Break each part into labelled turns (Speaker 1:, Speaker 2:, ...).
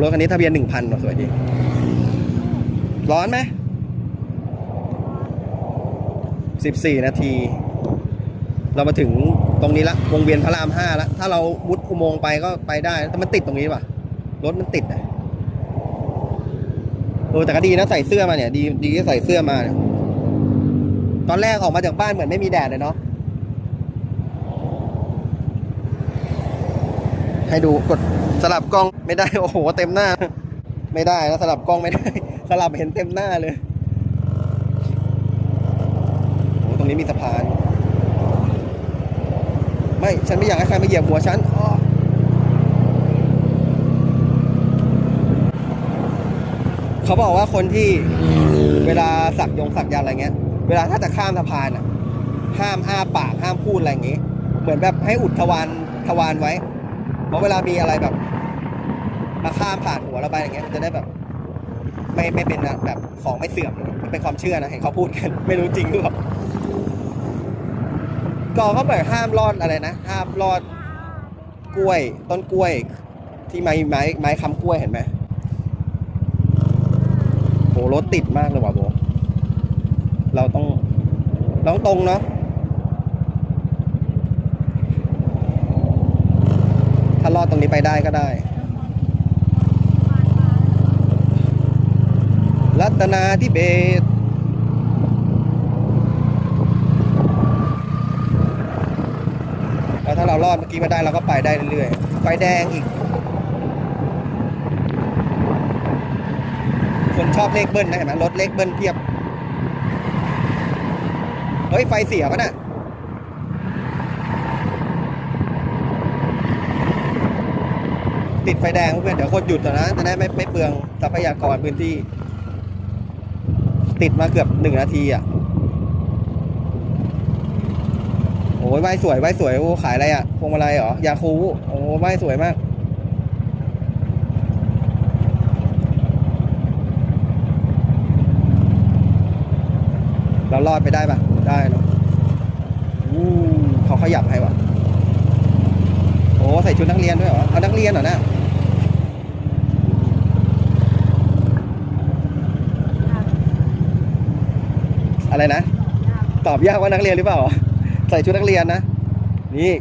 Speaker 1: รถคันนี้ทะเบียนหนึ่งพันสวยดีร้อนไหมสิบสี่นาที เรามาถึงตรงนี้ละวงเวียนพระรามห้าละถ้าเรามุดอุโมงค์ไปก็ไปได้ แต่มันติดตรงนี้ป่ะ รถมันติดอะเออแต่ก็ดีนะใส่เสื้อมาเนี่ย ดีดีที่ใส่เสื้อมาเนี่ยตอนแรกออกมาจากบ้านเหมือนไม่มีแดดเลยเนาะให้ดูกด สลับกล้องไม่ได้ โอ้โห เต็มหน้า ไม่ได้แล้วสลับกล้องไม่ได้ สลับเห็นเต็มหน้าเลยโอ้ตรงนี้มีสะพาน ไม่ฉันไม่อยากให้ใครมาเหยียบหัวฉันเขาบอกว่าคนที่เวลาสักยงสักยันอะไรเงี้ย เวลาถ้าจะข้ามสะพานอะ ห้ามอ้าปากห้ามพูดอะไรอย่างงี้ เหมือนแบบให้อุดทวารทวารไว้ เพราะเวลามีอะไรแบบ มาข้ามผ่านหัวเราไปอย่างเงี้ยมันจะได้แบบ ไม่ไม่เป็นแบบของไม่เสื่อมมันเป็นความเชื่อนะเห็นเขาพูดกัน ไม่รู้จริงหรือเปล่าก็เขาแบบห้ามรอดอะไรนะห้ามรอดกล้วย ต้นกล้วย ที่ไม้ไม้ไม้คำกล้วยเห็นไหมโหรถติดมากเลยว่ะโบเราต้องต้องตรงเนาะารอดตรงนี้ไปได้ก็ได้ รัตนาทิเบศแล้วถ้าเรารอดเมื่อกี้มาได้เราก็ไปได้เรื่อยๆ ไฟแดงอีก คนชอบเลขเบิ้ลนะเห็นไหมรถเลขเบิ้ลเพียบ เฮ้ย ไฟเสียปะน่ะ ติดไฟแดงเพื่อนเดี๋ยวคนหยุดก่อนนะจะได้ไม่ไม่เปลืองทรัพยากรพื้นที่ ติดมาเกือบหนึ่งนาทีอะโอ้ยไหวสวยไหวสวยโอ้ขายอะไรอะพวงมาลัยเหรอยาคูโอ้ไหวสวยมากเรารอดไปได้ปะได้เนาะอู้เขาขยับให้วะโอ้ใส่ชุดนักเรียนด้วยเหรอเอานักเรียนเหรอนะ อะไรนะ ตอบยากว่านักเรียนหรือเปล่า ใส่ชุดนักเรียนนะ นี่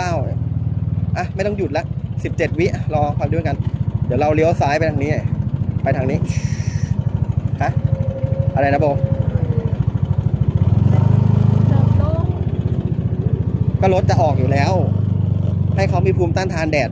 Speaker 1: 9899อะไม่ต้องหยุดละ17วิรอความด้วยกัน เดี๋ยวเราเลี้ยวซ้ายไปทางนี้ ไปทางนี้ฮะอะไรนะโบก็รถจะออกอยู่แล้ว ให้เขามีภูมิต้านทานแดด